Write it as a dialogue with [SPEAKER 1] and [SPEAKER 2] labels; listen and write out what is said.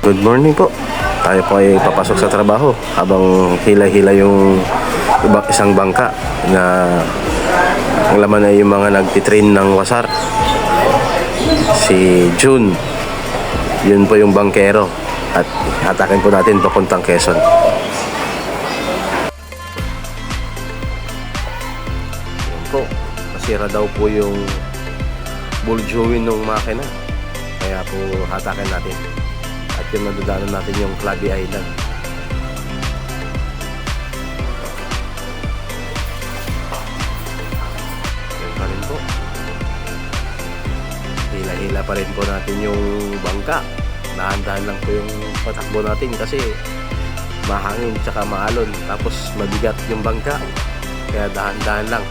[SPEAKER 1] Good morning po. Tayo po ay papasok sa trabaho habang hila-hila yung isang bangka na ang laman ay yung mga nagtitrain ng wasar. Si June. Yun po yung bangkero. At hatakin po natin papuntang Quezon. Yun po. Nasira daw po yung buljuin ng makina. Kaya po hatakin natin. Yung nadadaanan natin yung Clubby Island. Yan pa rin po. Hila-hila pa rin po natin yung bangka. Dahan-dahan lang po yung patakbo natin kasi mahangin tsaka maalon. Tapos mabigat yung bangka. Kaya dahan-dahan lang.